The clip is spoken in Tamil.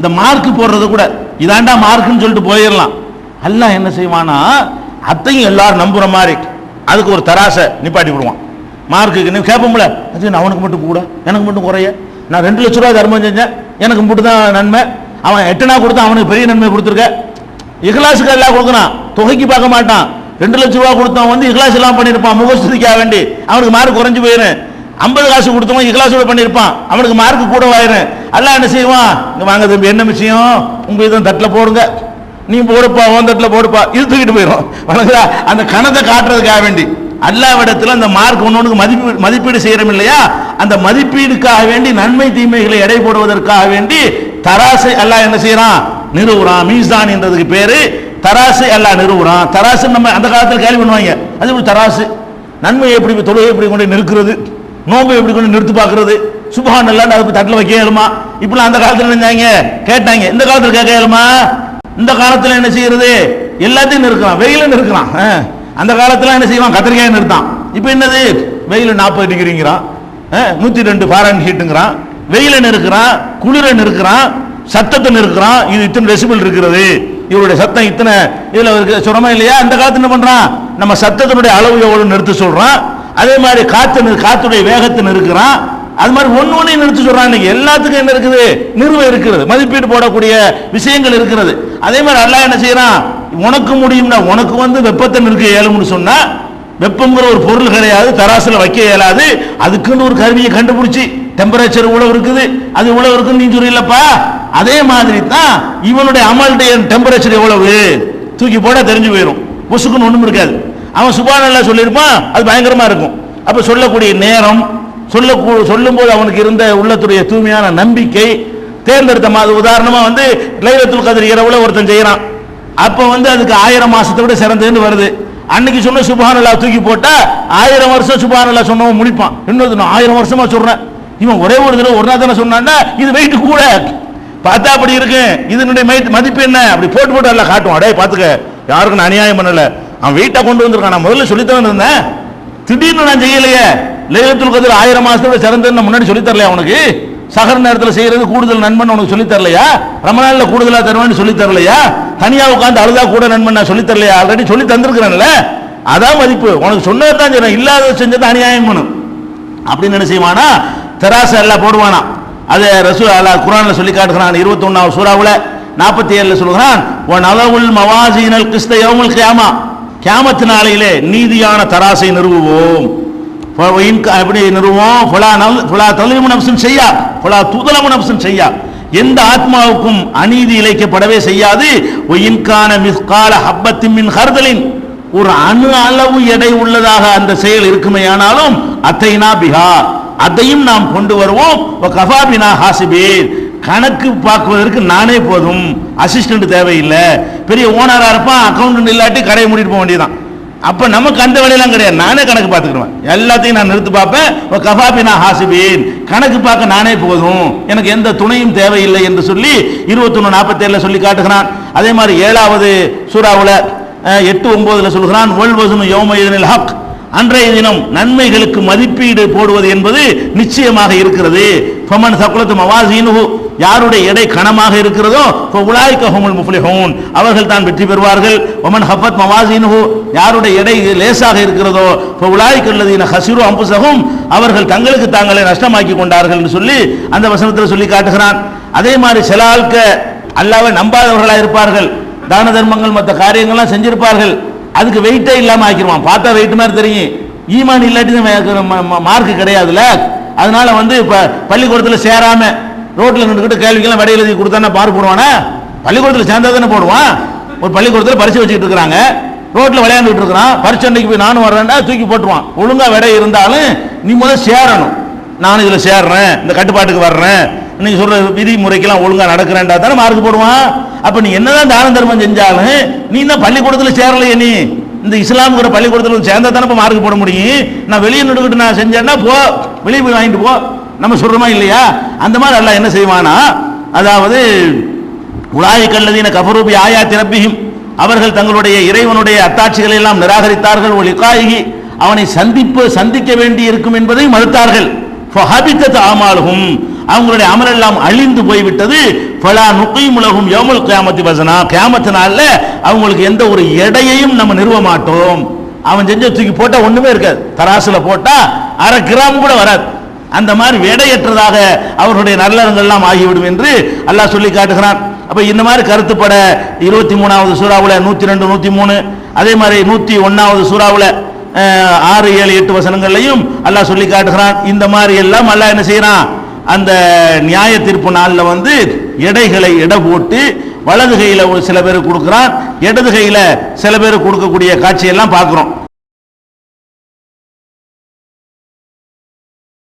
இந்த மார்க் போடுறது கூட. இதாண்டா மார்க்குன்னு சொல்லிட்டு போயிடலாம் அல்லாஹ் என்ன செய்வானா அத்தையும் எல்லாரும் நம்புற மாதிரி அதுக்கு ஒரு தராசை நிப்பாட்டி விடுவான். மார்க்குக்கு நீ கேட்போம்ல அது நான் அவனுக்கு மட்டும் கூட எனக்கு மட்டும் குறைய. நான் ரெண்டு லட்ச ரூபா தர்மம் செஞ்சேன் எனக்கு மட்டும் தான் நன்மை. அவன் எட்டனா கொடுத்தா அவனுக்கு பெரிய நன்மை கொடுத்துருக்க. இகலாசுக்கு எல்லாம் கொடுக்குறான். தொகைக்கு பார்க்க மாட்டான். ரெண்டு லட்ச ரூபா கொடுத்தவன் வந்து இஹ்லாஸ் எல்லாம் பண்ணியிருப்பான். முகஸ்துதிக்காக வேண்டி அவனுக்கு மார்க் குறைஞ்சு போயிடும் ஐம்பது காசு கொடுத்தவன் இஹ்லாஸோட பண்ணியிருப்பான். அவனுக்கு மார்க் கூட ஆயிரும் அல்ல என்ன செய்வான்? இங்க வாங்க தம்பி என்ன விஷயம்? உங்க இதை தட்டில் போடுங்க. நீ போடுப்பா உன் தட்டில் போடுப்பா. இது தூக்கிட்டு போயிடும் வணங்குதா அந்த கணத்தை காட்டுறதுக்காக வேண்டி. அல்லாவிடத்தில் அந்த மார்க் ஒன்று மதிப்பீடு மதிப்பீடு செய்கிறோம் இல்லையா? அந்த மதிப்பீடுக்காக வேண்டி நன்மை தீமைகளை எடை போடுவதற்காக வேண்டி தராசை அல்லாஹ் என்ன செய்யறான்? நிறுவுறான். மீசான் என்றதுக்கு பேரு. தராசு அல்லாஹ் நிறுவுறான். தராசு நம்ம அந்த காலத்தில் கேள்வி பண்ணுவாங்க. அது ஒரு தராசு? நன்மை எப்படி தொழுகை எப்படி கொண்டு நிற்கிறது நோம்பு எப்படி கொண்டு நிறுத்து பார்க்கறது? சுபான் எல்லாம் அதுக்கு தட்டில் வைக்க இயலுமா? இப்படிலாம் அந்த காலத்தில் நினைஞ்சாங்க கேட்டாங்க. இந்த காலத்தில் கேட்க இயலுமா? இந்த காலத்தில் என்ன செய்யறது? எல்லாத்தையும் நிறுக்கலாம் வெயில நிறுக்கலாம் ஆ. அந்த காலத்தில் என்ன செய்வான்? கத்திரிக்காய் நிறுத்தான். இப்போ என்னது? வெயில் நாற்பது டிகிரிங்கிறான். நூற்றி ரெண்டு ஃபாரன் ஹீட்டுங்கிறான் வெயில நிறுக்கிறான் குளிர நிறுக்கிறான் சத்தத்தை நிறுக்கிறான் இது இத்தனை டெசிபிள் இருக்கிறது. இவருடைய சத்தம் இத்தனை. இதில் இருக்கு சொல்றமா இல்லையா? அந்த காலத்தில் என்ன பண்ணுறான் நம்ம சத்தத்தினுடைய அளவு எவ்வளோ நிறுத்த சொல்கிறான் அதே மாதிரி காற்று காற்றுடைய வேகத்தை நிறுக்கிறான் அது மாதிரி ஒன்று ஒன்றையும் நினச்சி சொல்கிறான் இன்னைக்கு எல்லாத்துக்கும் என்ன இருக்குது? நிறுவ இருக்கிறது. மதிப்பீடு போடக்கூடிய விஷயங்கள் இருக்கிறது. அதே மாதிரி அல்லாஹ் என்ன செய்கிறான் உனக்கு முடியும்னா உனக்கு வந்து வெப்பத்தை நிற்க இயலும்னு சொன்னால் வெப்பங்கிற ஒரு பொருள் கிடையாது. தராசில் வைக்க இயலாது. அதுக்குன்னு ஒரு கருவியை கண்டுபிடிச்சி டெம்பரேச்சர் இவ்வளவு இருக்குது. அது இவ்வளவு இருக்குன்னு நீ சொல்லிலப்பா அதே மாதிரி தான் இவனுடைய அமல்டைய டெம்பரேச்சர் எவ்வளவு? தூக்கி போட தெரிஞ்சு போயிடும் பொசுக்குன்னு ஒன்றும் இருக்காது. அவன் சுபானல்லா சொல்லியிருப்பான் அது பயங்கரமாக இருக்கும். அப்போ சொல்லக்கூடிய நேரம் சொல்ல சொல்லும்போது அவனுக்கு இருந்த உள்ளத்துடைய தூய்மையான நம்பிக்கை தேர்ந்தெடுத்த மாதிரி உதாரணமாக வந்து லைலத்துல் கதிர் இரவுல ஒருத்தன் செய்கிறான் அப்போ வந்து அதுக்கு ஆயிரம் மாசத்தை விட சிறந்ததுன்னு வருது. அன்னைக்கு சொன்ன சுபானல்லா தூக்கி போட்டா ஆயிரம் வருஷம் சுபானல்லா சொன்னவன் முடிப்பான் இன்னொரு நான் ஆயிரம் வருஷமா சொல்றேன் இவன் ஒரே ஒரு தடவை ஒரு நாள் தானே சொன்னான்னா இது வெயிட் கூட. பார்த்தா அப்படி இருக்கு. இதனுடைய மதிப்பு என்ன? அப்படி போட்டு போட்டு எல்லாம் காட்டும் அடே பார்த்துக்க. யாருக்கும் நான் அநியாயம் பண்ணல. அவன் வெயிட்டா கொண்டு வந்திருக்கான். நான் முதல்ல சொல்லித்தான் இருந்தேன். திடீர்னு நான் செய்யலையே. லைலத்துல் கதிர் ஆயிரம் மாசத்தோட சிறந்ததுன்னு முன்னாடி சொல்லி தரலையா உனக்கு? சகர நேரத்தில் செய்யறது கூடுதல் நண்பன் உனக்கு சொல்லி தரலையா ரமணான்ல கூடுதலா தருவான்னு சொல்லி தரலையா தனியா உட்காந்து அழுதா கூட நண்பன் நான் சொல்லி தரலையா ஆல்ரெடி சொல்லி தந்திருக்கிறேன்ல. அதான் மதிப்பு. உனக்கு சொன்னது தான் செய்யணும் இல்லாத செஞ்சது அநியாயம் பண்ணும் அப்படின்னு என்ன செய்வானா? தெராசு எல்லாம் போடுவானா? அது ரசூ அல்லா குரான்ல சொல்லி காட்டுகிறான். இருபத்தி ஒன்னாவது நாற்பத்தி ஏழுல சொல்கிறான் உன் அளவுல் மவாசீனல் கிறிஸ்த யோமுல் கியாமா. கேமத்து நாளையிலே நீதியான தராசை நிறுவுவோம். எப்படி நிறுவோம்? ஃபுலா நல் ஃபுலா தலிமு செய்யா. ஃபுலா துதலமு நப்சும் செய்யா. எந்த ஆத்மாவுக்கும் அநீதி இழைக்கப்படவே செய்யாது. ஒயின்கான மிஸ்கால ஹப்பத்தின் மின் ஹர்தலின். ஒரு அணு அளவு எடை உள்ளதாக அந்த செயல் இருக்குமேயானாலும் அத்தைனா பிஹா. அதையும் நாம் கொண்டு வருவோம். கஃபாபினா ஹாசிபீர் கணக்கு பார்க்குவதற்கு நானே போதும். அசிஸ்டன்ட் தேவையில்லை. பெரிய ஓனராக இருப்பான் அக்கௌண்டன்ட் இல்லாட்டி கடையை மூடிட்டு போக வேண்டியதுதான். அப்போ நமக்கு அந்த வேலையெல்லாம் கிடையாது. நானே கணக்கு பார்த்துக்கிடுவேன். எல்லாத்தையும் நான் நிறுத்து பார்ப்பேன். கஃபாபினா ஹாசிபீன். கணக்கு பார்க்க நானே போதும். எனக்கு எந்த துணையும் தேவையில்லை என்று சொல்லி இருபத்தொன்னு நாற்பத்தேழில் சொல்லி காட்டுகிறான். அதே மாதிரி ஏழாவது சூறாவில் எட்டு ஒம்போதில் சொல்கிறான் ஒல் வசுனு யோம ஹக். அன்றைய தினம் நன்மைகளுக்கு மதிப்பீடு போடுவது என்பது நிச்சயமாக இருக்கிறது. ஃபமன் சக்குலத்து மவாசீனுஹு யாருடைய எடை கனமாக இருக்கிறதோ உலாய்க்க ஹுமுல் முஃப்லிஹூன். அவர்கள் தான் வெற்றி பெறுவார்கள். ஒமன் ஹஃபத் மவாசீனுஹு யாருடைய எடை லேசாக இருக்கிறதோ உலாய்க்க உள்ளதீன ஹசிரு அம்புசகும் அவர்கள் தங்களுக்கு தாங்களே நஷ்டமாக்கி கொண்டார்கள் என்று சொல்லி அந்த வசனத்தில் சொல்லி காட்டுகிறான். அதே மாதிரி சில ஆட்க அல்லாவை நம்பாதவர்களாக இருப்பார்கள். தான தர்மங்கள் மற்ற காரியங்கள்லாம் செஞ்சிருப்பார்கள். அதுக்கு வெயிட்டே இல்லாமல் ஆக்கிடுவான் பார்த்தா வெயிட் மாதிரி தெரியும். ஈமான் இல்லாட்டி மார்க் கிடையாதுல அதனால வந்து இப்ப பள்ளிக்கூடத்தில் சேராமல் ரோட்டில் நின்றுக்கிட்டு கேள்விக்கெல்லாம் விடை எழுதி கொடுத்தானே மார்க் போடுவானா? பள்ளிக்கூடத்தில் சேர்ந்தா தானே போடுவான்? ஒரு பள்ளிக்கூடத்தில் பரிசு வச்சுக்கிட்டு இருக்கிறாங்க. ரோட்டில் விளையாண்டுட்டு இருக்கிறான். பரிசு அன்னைக்கு போய் நானும் வர்றேன்டா தூக்கி போட்டுருவான். ஒழுங்காக விடை இருந்தாலும் நீ முதல்ல சேரணும். நானும் இதில் சேர்றேன் இந்த கட்டுப்பாட்டுக்கு வர்றேன். நீங்க சொல்ற விதிமுறைக்கெல்லாம் ஒழுங்காக நடக்கிறேன்டா தானே மார்க் போடுவான். அப்போ நீ என்னதான் தான தர்மம் செஞ்சாலும் நீ தான் பள்ளிக்கூடத்தில் சேரலையே நீ. இந்த இஸ்லாம்ங்கிற பள்ளிக்கூடத்தில் சேர்ந்தா தானே இப்போ மார்க் போட முடியும். நான் வெளியே நின்றுக்கிட்டு நான் செஞ்சேன்னா போ வெளியே போய் வாங்கிட்டு போ. நம்ம சொல்றோமா இல்லையா? அந்த மாதிரி அல்லாஹ் என்ன செய்வானா? அதாவது உலாய கல்லதீன கபரூபி ஆயா திரப்பியும் அவர்கள் தங்களுடைய இறைவனுடைய அத்தாட்சிகளை எல்லாம் நிராகரித்தார்கள். ஒரு அவனை சந்திப்பு சந்திக்க வேண்டி இருக்கும் என்பதை மறுத்தார்கள். ஆமாலும் அவங்களுடைய அமல் எல்லாம் அழிந்து போய்விட்டது. பலா நுக்கையும் உலகும் யோமல் கியாமத்தி வசனா. கியாமத்து அவங்களுக்கு எந்த ஒரு எடையையும் நம்ம நிறுவ மாட்டோம். அவன் செஞ்ச தூக்கி போட்டா ஒண்ணுமே இருக்காது. தராசுல போட்டா அரை கிராம் கூட வராது. அந்த மாதிரி எடையற்றதாக அவர்களுடைய நல்லறங்கள்லாம் ஆகிவிடும் என்று அல்லாஹ் சொல்லி காட்டுகிறான். அப்போ இந்த மாதிரி கருத்துப்பட இருபத்தி மூணாவது சூறாவில் நூற்றி ரெண்டு நூற்றி மூணு அதே மாதிரி நூற்றி ஒன்றாவது சூறாவில் ஆறு ஏழு எட்டு வசனங்கள்லையும் அல்லாஹ் சொல்லி காட்டுகிறான். இந்த மாதிரி எல்லாம் அல்லாஹ் என்ன செய்கிறான் அந்த நியாய தீர்ப்பு நாளில் வந்து எடைகளை எடை போட்டு வலது கையில் ஒரு சில பேர் கொடுக்குறான். இடது கையில் சில பேர் கொடுக்கக்கூடிய காட்சியெல்லாம் பார்க்குறோம்.